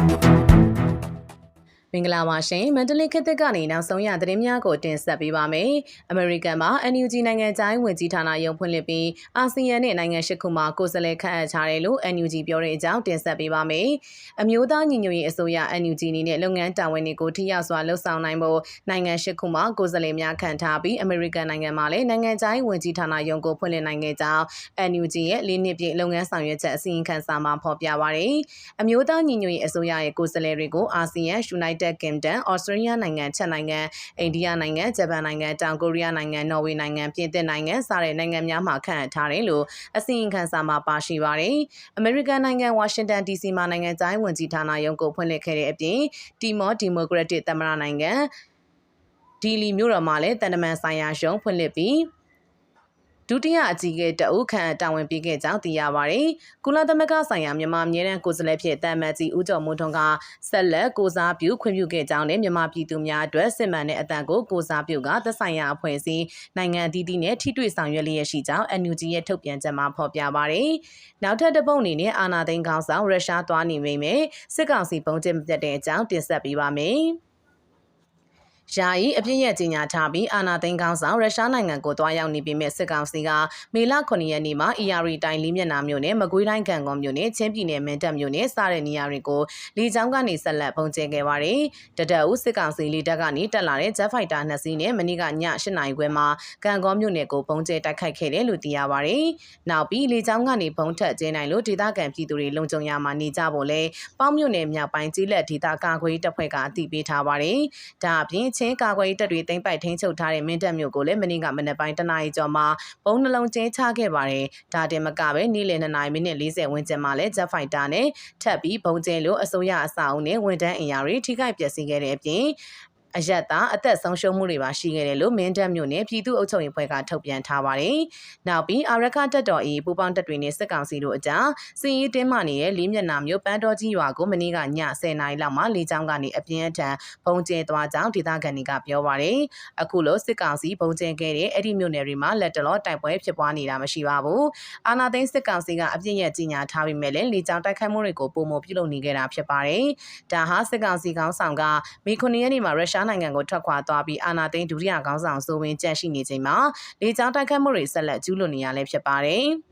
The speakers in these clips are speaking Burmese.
Thank you. မင်္ဂလာပါရှင်မန္တလေးခေတ်သစ်ကနေနောက်ဆုံးရသတင်းများကိုတင်ဆက်ပေးပါမယ်။အမေရိကန်မှာ NUG နိုင်ငံသားဝင်ကြီးဌာနရုံးဖွင့်လှစ်ပြီးအာဆီယံနဲ့နိုင်ငံရှစ်ခုမှာကိုယ်စားလှယ်ခန့်အပ်ထားတယ်လို့ NUG ပြောတဲ့အကြောင်းတင်ဆက်ပေးပါမယ်။အမျိုးသားညီညွတ်ရေးအစိုးရ NUG အနေနဲ့လုပ်ငန်းတာဝန်တွေကိုထိရောက်စွာလှုပ်ဆောင်နိုင်ဖို့နိုင်ငံရှစ်ခုမှာကိုယ်စားလှယ်များခန့်ထားပြီးအမေရိကန်နိုင်ငံမှာလည်းနိုင်ငံသားဝင်ကြီးဌာနရုံးကိုဖွင့်လှစ်နိုင်ခဲ့ကြောင်း NUG ရဲ့လေးနှစ်ပြည့်လုပ်ငန်းဆောင်ရွက်ချက်အစီရင်ခံစာမှာဖော်ပြပါရယ်။အမျိုးသားညီညွတ်ရေးအစိုးရရဲ့ကိုယ်စားလှယ်တွေကိုအာဆီယံ United Kingdom ဩစတြေးလျနိုင်ငံချက်နိုင်ငံအိန္ဒိယနိုင်ငံဂျပန်နိုင်ငံတောင်ကိုရီးယားနိုင်ငံနော်ဝေနိုင်ငံပြင်သစ်နိုင်ငံစတဲ့နိုင်ငံများမှာခန့်အပ်ထားတယ်လို့အစီရင်ခံစာမှာပါရှိပါတယ်။အမေရိကန်နိုင်ငံဝါရှင်တန် DC မှာနိုင်ငံသားဝန်ကြီးဌာနရုံးကိုဖွင့်လှစ်ခဲ့တဲ့အပြင်တီမောဒီမိုကရက်တစ်သမ္မတနိုင်ငံဒီလီမြို့တော်မှာလည်းတန်တမန်ဆိုင်ရာရုံးဖွင့်လှစ်ပြီး ဒုတိယအကြီးအကဲတအုပ်ခန့်တာဝန်ပေးခဲ့ကြောင်းသိရပါတယ်။ကုလသမဂ္ဂဆိုင်ရာမြန်မာအမြဲတမ်းကိုယ်စားလှယ်ဖြစ်တာမတ်ကြီးဦးကျော်မိုးထွန်းကဆက်လက်ကိုစားပြုခွင့်ပြုခဲ့ကြောင်းနဲ့မြန်မာပြည်သူများအတွက်စစ်မှန်တဲ့အတန်ကိုကိုစားပြုကသက်ဆိုင်ရာအဖွဲ့အစည်းနိုင်ငံအသီးသီးနဲ့ထိတွေ့ဆောင်ရွက်လျက်ရှိကြောင်း NUG ရဲ့ထုတ်ပြန်ချက်မှာဖော်ပြပါတယ်။နောက်ထပ်တစ်ပုတ်အနေနဲ့အာနာသိန်းကောင်းဆောင်ရုရှားသွားနေမိမယ်စစ်ကောင်စီပုံကျင့်ပြတ်တဲ့အကြောင်းတင်ဆက်ပေးပါမယ်။ ယာယီအပြည့်ရဲ့ကြီးညာထားပြီးအာနာသိန်းကောင်းဆောင်ရုရှားနိုင်ငံကိုတွားရောက်နေပြီမဲ့စစ်ကောင်စီကမေလ9ရက်နေ့မှာ ER တိုင်းလေးမျက်နှာမြို့နယ်မကွေးတိုင်းကံကောမြို့နယ်ချင်းပြည်နယ်မင်းတပ်မြို့နယ်စတဲ့နေရာတွေကိုလေကြောင်းကနေဆက်လက်ပုံကျဲခဲ့ပါတယ်။တတက်ဦးစစ်ကောင်စီလေတပ်ကနေတက်လာတဲ့ Jet Fighter နှစ်စီးနဲ့မနေ့ကည8နာရီခွဲမှာကံကောမြို့နယ်ကိုပုံကျဲတိုက်ခိုက်ခဲ့တယ်လို့သိရပါတယ်။နောက်ပြီးလေကြောင်းကနေပုံထက်ကျဲနိုင်လို့ဒေသခံပြည်သူတွေလုံခြုံရမှာနေကြဖို့လဲပေါင်းမြို့နယ်မြောက်ပိုင်းကြီးလက်ဒေသကာကွယ်တပ်ဖွဲ့ကအသိပေးထားပါတယ်။ဒါအပြင်ချင်းကာကွယ်တပ်တွေတင်ပိုက်ထိန်းချုပ်ထားတဲ့မင်းတပ်မြို့ကိုလည်းမနေ့ကမနက်ပိုင်းတနာရီကျော်မှာပုံနှလုံးကျင်းချခဲ့ပါတယ်။ဒါတင်မကပဲနေ့လယ်2နာရီမိနစ်40ဝန်းကျင်မှာလည်း Jet Fighter နဲ့ထပ်ပြီးပုံကျင်းလို့အစိုးရအဆောက်အဦနဲ့ဝန်ထမ်းအင်အားတွေထိခိုက်ပျက်စီးခဲ့တဲ့အပြင် အယက်သားအသက်ဆုံးရှုံးမှုတွေပါရှိခဲ့တယ်လို့မင်းတပ်မြို့နယ်ပြည်သူ့အုပ်ချုပ်ရေးဖွဲ့ကထုတ်ပြန်ထားပါတယ်။နောက်ပြီးအာရခတက်တော်အေးပူပေါင်းတပ်တွေနဲ့စစ်ကောင်စီတို့အကြားစီရေးတင်းမာနေတဲ့လေးမျက်နှာမြို့ပန်းတော်ကြီးရွာကိုမနေ့ကည10:00နာရီလောက်မှာလေကြောင်းကနေအပြင်းအထန်ပုံကျဲသွားကြောင်းဒေသခံတွေကပြောပါတယ်။အခုလိုစစ်ကောင်စီပုံကျဲခဲ့တဲ့အဲ့ဒီမြို့နယ်တွေမှာလက်တလောတိုက်ပွဲဖြစ်ပွားနေတာမရှိပါဘူး။အာနာသိန်းစစ်ကောင်စီကအပြစ်ရဲ့ကြီးညာထားပြီးမဲ့လည်းလေကြောင်းတိုက်ခိုက်မှုတွေကိုပုံမပြုလုပ်နေကြတာဖြစ်ပါတယ်။ဒါဟာစစ်ကောင်စီကောင်းဆောင်ကမေ9ရက်နေ့မှာရုရှားရှားနိုင်ငံကိုထွက်ခွာသွားပြီးအာဏာသိမ်းဒုတိယခေါင်းဆောင်ဆိုဝင်ကြန့်ရှိနေချိန်မှာလေကြောင်းတိုက်ခတ်မှုတွေဆက်လက်ကျူးလွန်နေရလဲဖြစ်ပါတယ်။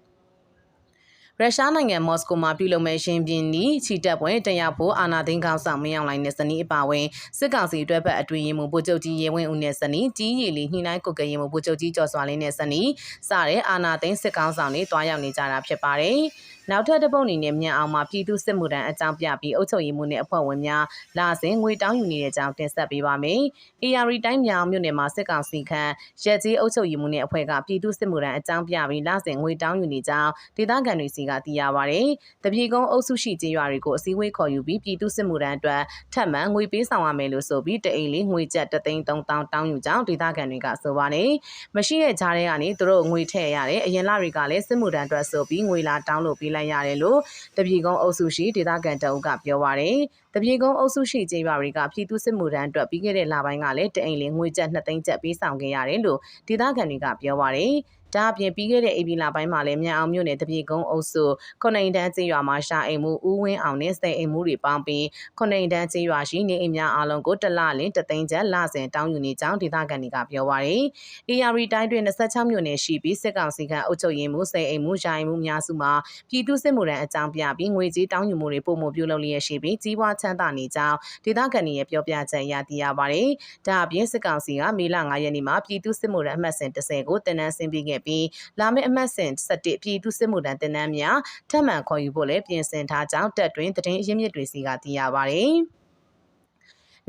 ရုရှားနိုင်ငံမော်စကိုမှာပြုလုပ်မဲ့ရှင်ပြင်းနီချီတက်ပွဲတက်ရောက်ဖို့အာနာသိန်းကောင်းဆောင်မင်းအောင်လိုင်းနဲ့ဇနီးအပါဝင်စစ်ကောင်စီအတွက်ဘက်အတွင်းရင်မှုဗိုလ်ချုပ်ကြီးရေဝင်းဦးနဲ့ဇနီးကြီးရီလီညှိနှိုင်းကုတ်ကရင်မှုဗိုလ်ချုပ်ကြီးကျော်စွာလင်းနဲ့ဇနီးစတဲ့အာနာသိန်းစစ်ကောင်ဆောင်တွေတွားရောက်နေကြတာဖြစ်ပါတယ်။နောက်ထပ်တစ်ပုတ်အနေနဲ့မြန်အောင်မှာပြည်သူစစ်မှုထမ်းအကြောင်းပြပြီးအုပ်ချုပ်ရေးမှုနဲ့အဖွဲ့ဝင်များလာစဉ်ငွေတောင်းယူနေတဲ့အကြောင်းတင်ဆက်ပေးပါမယ်။ AR တိုင်းမြောင်မြို့နယ်မှာစစ်ကောင်စီခန့်ရက်ကြီးအုပ်ချုပ်ရေးမှုနဲ့အဖွဲ့ကပြည်သူစစ်မှုထမ်းအကြောင်းပြပြီးလာစဉ်ငွေတောင်းယူနေကြောင်းဒေသခံတွေစီကသိရပါဗျ။တပြေကုန်းအုပ်စုရှိကျေးရွာတွေကိုအစည်းအဝေးခေါ်ယူပြီးပြည်သူစစ်မှုထမ်းအတွက်ထပ်မံငွေပေးဆောင်ရမယ်လို့ဆိုပြီးတအိမ်လေးငွေကျပ်3သိန်း3000တောင်းယူကြောင်းဒေသခံတွေကဆိုပါတယ်။မရှိတဲ့ကြားထဲကနေသူတို့ငွေထည့်ရတယ်အရင်လတွေကလည်းစစ်မှုထမ်းအတွက်ဆိုပြီးငွေလာတောင်းလို့ပေးလိုက်ရတယ်လို့တပြေကုန်းအုပ်စုရှိဒေသခံတအုပ်ကပြောပါရယ်တပြေကုန်းအုပ်စုရှိကျေးရွာတွေကပြည်သူစစ်မှုထမ်းအတွက်ပြီးခဲ့တဲ့လပိုင်းကလည်းတအိမ်လင်းငွေကျပ်2သိန်းကျပ်ပေးဆောင်ခဲ့ရတယ်လို့ဒေသခံတွေကပြောပါရယ်ဒါအပြင်ပြီးခဲ့တဲ့ AB လပိုင်းမှာလည်းမြန်အောင်မြို့နယ်တပြေကုန်းအုပ်စုခုနှစ်တန်းကျေးရွာမှာရှာအိမ်မှုဦးဝင်းအောင်နဲ့စိန်အိမ်မှုတွေပေါင်းပြီးခုနှစ်တန်းကျေးရွာရှိနေအိမ်များအလုံးကိုတလလင်းတသိန်းကျပ်လစဉ်တောင်းယူနေကြောင်းဒေသခံတွေကပြောပါရယ် AR တိုင်းတွင်26မြို့နယ်ရှိပြီးစစ်ကောင်စီကအုပ်ချုပ်ရေးမှုစိန်အိမ်မှုယာအိမ်မှုများစုမှာပြည်သူစစ်မှုရန်အကြောင်းပြပြီးငွေကြေးတောင်းယူမှုတွေပုံမှုပြုလုပ်လျက်ရှိပြီးကြီးပွားချမ်းသာနေကြောင်းဒေသခံတွေရဲ့ပြောပြချက်အရသိရပါရယ်ဒါအပြင်စစ်ကောင်စီကမေလ9ရက်နေ့မှာပြည်သူစစ်မှုရန်အမှတ်စဉ်30ကိုတင်နန်းဆင်းပေးခဲ့ပြီးလာမယ့်အမှတ်စဉ်17ပြည်သူစစ်မှုထမ်းတင်နန်းများထပ်မံခေါ်ယူဖို့လည်းပြင်ဆင်ထားကြောင်းတက်တွင်သတင်းအရင်းမြစ်တွေစီကသိရပါဗျ။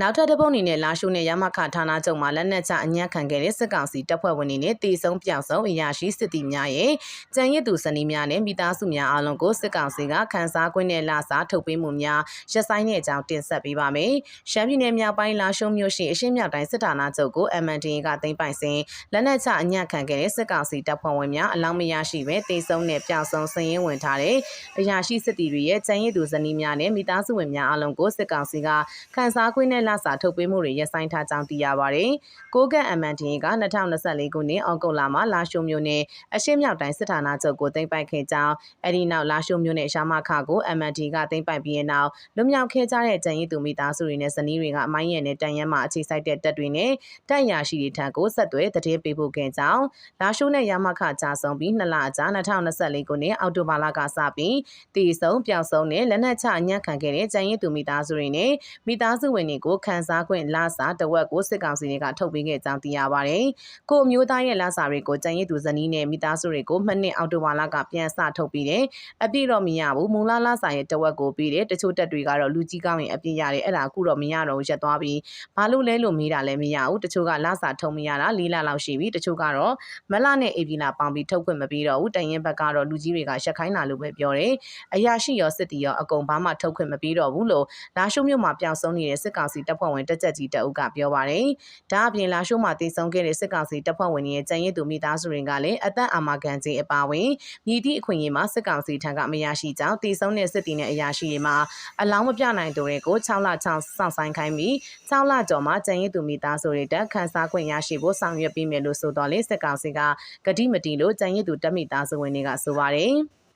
နောက်ထပ်တစ်ပုတ်အနေနဲ့လာရှုနဲ့ရမခဌာနချုပ်မှာလက်နက်ချအညံ့ခံခဲ့တဲ့စစ်ကောင်စီတပ်ဖွဲ့ဝင်တွေနဲ့တေဆုံးပြောင်ဆုံးအရာရှိစစ်တီများရဲ့ကြံရစ်သူစနီးများနဲ့မိသားစုများအားလုံးကိုစစ်ကောင်စီကခန်းစားခွင့်နဲ့လာစားထုတ်ပေးမှုများရပ်ဆိုင်းတဲ့အကြောင်းတင်ဆက်ပေးပါမယ်။ရှမ်းပြည်နယ်မြောက်ပိုင်းလာရှုမြို့ရှိအရှေ့မြောက်တိုင်းစစ်ဌာနချုပ်ကို MNDA ကသိမ်းပိုက်စဉ်လက်နက်ချအညံ့ခံခဲ့တဲ့စစ်ကောင်စီတပ်ဖွဲ့ဝင်များအလောင်းမရရှိပဲတေဆုံးနဲ့ပြောင်ဆုံးစည်ရင်းဝင်ထားတဲ့အရာရှိစစ်တီတွေရဲ့ကြံရစ်သူစနီးများနဲ့မိသားစုဝင်များအားလုံးကိုစစ်ကောင်စီကခန်းစားခွင့်နဲ့လစာထုတ်ပေးမှုတွေရပ်ဆိုင်းထားကြောင်းသိရပါတယ်။ကိုကန့် MNDA က2024ခုနှစ်အောက်တိုဘာလမှာလာရှိုမြို့နယ်အရှေ့မြောက်တိုင်းစစ်ဌာနချုပ်ကိုသိမ်းပိုက်ခဲ့ကြောင်းအဲဒီနောက်လာရှိုမြို့နယ်ရှာမခကို MND ကသိမ်းပိုက်ပြီးတဲ့နောက်လွတ်မြောက်ခဲ့ကြတဲ့ကြံရည်သူမိသားစုတွေနဲ့ဇနီးတွေကအမိုင်းရံနဲ့တန်ရမ်းမှာအခြေစိုက်တဲ့တပ်တွေနဲ့တပ်ရရှိတွေထံကိုဆက်သွယ်တည်ပေးပို့ခဲ့ကြောင်းလာရှိုနဲ့ရမခကြာဆုံးပြီးနှစ်လကြာ2024ခုနှစ်အောက်တိုဘာလကစပြီးတည်ဆုံပျောက်ဆုံးနဲ့လက်နက်ချအညံ့ခံခဲ့တဲ့ကြံရည်သူမိသားစုတွေနဲ့မိသားစုဝင်တွေကိုခန်းစားခွင့်လာစာတဝက်ကိုစစ်ကောင်စီတွေကထုတ်ပေးခဲ့ကြောင်းသိရပါတယ်။ကိုအမျိုးသားရဲ့လာစာတွေကိုကြံရည်သူဇနီးနဲ့မိသားစုတွေကိုမှနှစ်အောက်တိုဘာလကပြန်စထုတ်ပြီးတယ်။အပြည့်တော့မရဘူး။မူလာလာစာရဲ့တဝက်ကိုပြီးတယ်။တချို့တက်တွေကတော့လူကြီးကောင်းရင်အပြည့်ရတယ်။အဲ့ဒါအခုတော့မရတော့ရက်သွားပြီးဘာလို့လဲလို့မေးတာလည်းမရဘူး။တချို့ကလာစာထုတ်မရတာ၄လလောက်ရှိပြီ။တချို့ကတော့မလနဲ့အေဗီလာပေါင်းပြီးထုတ်ခွင့်မပြီးတော့ဘူး။တန်ရင်ဘက်ကတော့လူကြီးတွေကရှက်ခိုင်းတာလို့ပဲပြောတယ်။အရာရှိရောစစ်တီရောအကုန်ဘာမှထုတ်ခွင့်မပြီးတော့ဘူးလို့လာရှုံမြို့မှာပျောက်ဆုံးနေတဲ့စစ်ကောင်စီတပ်ဖွဲ့ဝင်တက်ကြကြီးတအုပ်ကပြောပါတယ်။ဒါအပြင်လာရှုံမှာတည်ဆုံခဲ့တဲ့စစ်ကောင်စီတပ်ဖွဲ့ဝင်တွေရဲ့ကြံရည်သူမိသားစုတွေကလည်းအသက်အာမခံခြင်းအပါအဝင်မြည်သည့်အခွင့်အရေးမှာစစ်ကောင်စီထံကမရရှိကြောင်းတည်ဆုံတဲ့စစ်တီနဲ့အရာရှိတွေမှာအလောင်းမပြနိုင်သူတွေကို6လ6စောင့်ဆိုင်ခိုင်းပြီး6လကျော်မှာကြံရည်သူမိသားစုတွေတက်ခန်းစားခွင့်ရရှိဖို့ဆောင်ရွက်ပေးမယ်လို့ဆိုတော့လေစစ်ကောင်စီကဂတိမတီလို့ကြံရည်သူတပ်မိသားစုဝင်တွေကဆိုပါတယ်။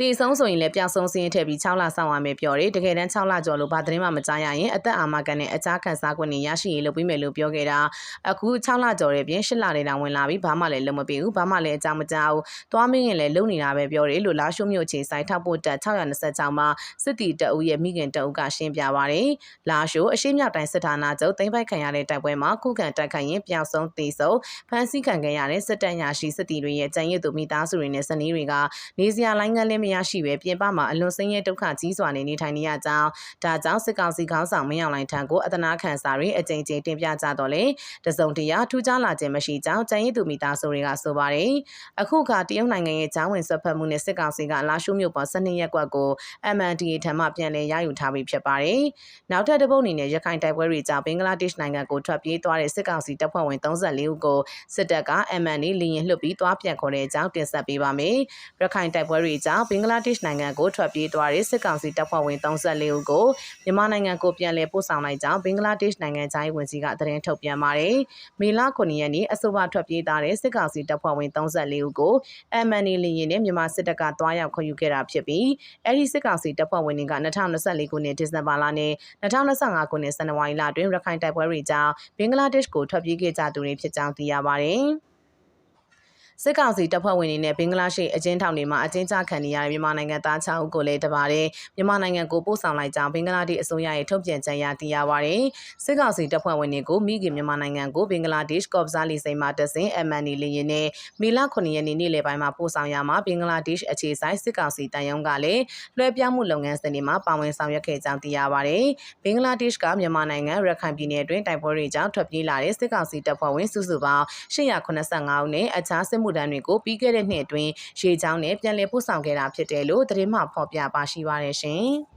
တေဆုံးဆိုရင်လည်းပျောက်ဆုံးစင်းရင်ထည့်ပြီး6လဆောင်ရမယ်ပြောတယ်တကယ်တမ်း6လကျော်လို့ဘာသတင်းမှမကြားရရင်အသက်အာမခံနဲ့အခြားခံစား권တွေရရှိရေးလုပ်ပြီးမယ်လို့ပြောခဲ့တာအခု6လကျော်တဲ့ပြင်8လတွေတောင်ဝင်လာပြီးဘာမှလည်းလုပ်မပေးဘူးဘာမှလည်းအကြောင်းမကြားဘူးသွားမင်းရင်လည်းလုံနေတာပဲပြောတယ်လို့လာရှုမြို့ခြေဆိုင်ထောက်ဖို့တက်626မှာစစ်တီတအုပ်ရဲ့မိခင်တအုပ်ကရှင်းပြပါတယ်လာရှုအရှိမြောက်တိုင်းစစ်ဌာနချုပ်သိမ်းပိုက်ခံရတဲ့တိုက်ပွဲမှာခုခံတိုက်ခိုက်ရင်ပျောက်ဆုံးတေဆုံးဖမ်းဆီးခံခဲ့ရတဲ့စစ်တပ်ရရှိစစ်တီတွေရဲ့ကြံရည်သူမိသားစုတွေနဲ့ဇနီးတွေကနေစရာလိုင်းငန်းလည်းမရရှိပဲပြင်ပမှာအလွန်ဆင်းရဲဒုက္ခကြီးစွာနေနေထိုင်နေရကြောင်းဒါကြောင့်စစ်ကောင်စီခေါင်းဆောင်မင်းအောင်လှိုင်ထံကိုအတနာခံစာတွေအကြိမ်ကြိမ်တင်ပြကြတော့လေတစုံတရာထူးခြားလာခြင်းမရှိကြောင်းကျန်ရည်သူမိသားစုတွေကဆိုပါတယ်အခုခါတရုတ်နိုင်ငံရဲ့ဂျောင်းဝင်ဆွတ်ဖက်မှုနဲ့စစ်ကောင်စီကလာရှုမြို့ပေါ်12ရက်ကွက်ကို MNDA ထံမှပြန်လည်ရယူထားပြီးဖြစ်ပါတယ်နောက်ထပ်တစ်ပုတ်အနေနဲ့ရခိုင်တိုက်ပွဲတွေကြောင့်ဘင်္ဂလားဒေ့ရှ်နိုင်ငံကိုထွက်ပြေးသွားတဲ့စစ်ကောင်စီတပ်ဖွဲ့ဝင်34ဦးကိုစစ်တပ်က MNDA လင်းရင်လွှတ်ပြီးသွားပြန်ခေါ်တဲ့အကြောင်းတင်ဆက်ပေးပါမယ်ရခိုင်တိုက်ပွဲတွေကြောင့်ဘင်္ဂလားဒေ့ရှ်နိုင်ငံကိုထွက်ပြေးသွားတဲ့စစ်ကောင်စီတပ်ဖွဲ့ဝင်34ဦးကိုမြန်မာနိုင်ငံကိုပြန်လည်ပို့ဆောင်လိုက်ကြောင်းဘင်္ဂလားဒေ့ရှ်နိုင်ငံသားဝန်ကြီးကသတင်းထုတ်ပြန်ပါတယ်။မေလ9ရက်နေ့အဆိုပါထွက်ပြေးသွားတဲ့စစ်ကောင်စီတပ်ဖွဲ့ဝင်34ဦးကို MNA လင်းရင်နဲ့မြန်မာစစ်တပ်ကတွားရောက်ခေါ်ယူခဲ့တာဖြစ်ပြီးအဲဒီစစ်ကောင်စီတပ်ဖွဲ့ဝင်တွေက2024ခုနှစ်ဒီဇင်ဘာလနဲ့2025ခုနှစ်ဇန်နဝါရီလတွင်ရခိုင်တိုက်ပွဲတွေကြောင့်ဘင်္ဂလားဒေ့ရှ်ကိုထွက်ပြေးခဲ့ကြသူတွေဖြစ်ကြောင်းသိရပါတယ်။ စစ်ကောင်စီတပ်ဖွဲ့ဝင်တွေနဲ့ဘင်္ဂလားဒေ့ရှ်အကျဉ်းထောင်တွေမှာအကျဉ်းချခံနေရတဲ့မြန်မာနိုင်ငံသား6ဦးကိုလည်းတပါတဲ့မြန်မာနိုင်ငံကိုပို့ဆောင်လိုက်ကြောင်းဘင်္ဂလားဒေ့ရှ်အစိုးရရဲ့ထုတ်ပြန်ကြေညာသိရပါတယ်။စစ်ကောင်စီတပ်ဖွဲ့ဝင်တွေကိုမိခင်မြန်မာနိုင်ငံကိုဘင်္ဂလားဒေ့ရှ်ကော့ဘဇာလီစိန်မှာတဆင် MND လေယာဉ်နဲ့မီလ9ရက်နေ့နေ့လယ်ပိုင်းမှာပို့ဆောင်ရမှာဘင်္ဂလားဒေ့ရှ်အခြေဆိုင်စစ်ကောင်စီတန်ယုံကလည်းလွှဲပြောင်းမှုလုပ်ငန်းစဉ်တွေမှာပါဝင်ဆောင်ရွက်ခဲ့ကြောင်းသိရပါတယ်။ဘင်္ဂလားဒေ့ရှ်ကမြန်မာနိုင်ငံရခိုင်ပြည်နယ်အတွင်းတိုက်ပွဲတွေကြောင့်ထွက်ပြေးလာတဲ့စစ်ကောင်စီတပ်ဖွဲ့ဝင်စုစုပေါင်း885ဦးနဲ့အခြားစစ်မှုထမ်းတွေကိုပြီးခဲ့တဲ့နှစ်အတွင်းရေချောင်းနဲ့ပြန်လည်ပို့ဆောင်ခဲ့တာဖြစ်တယ်လို့သတင်းမှဖော်ပြပါရှိပါတယ်ရှင်။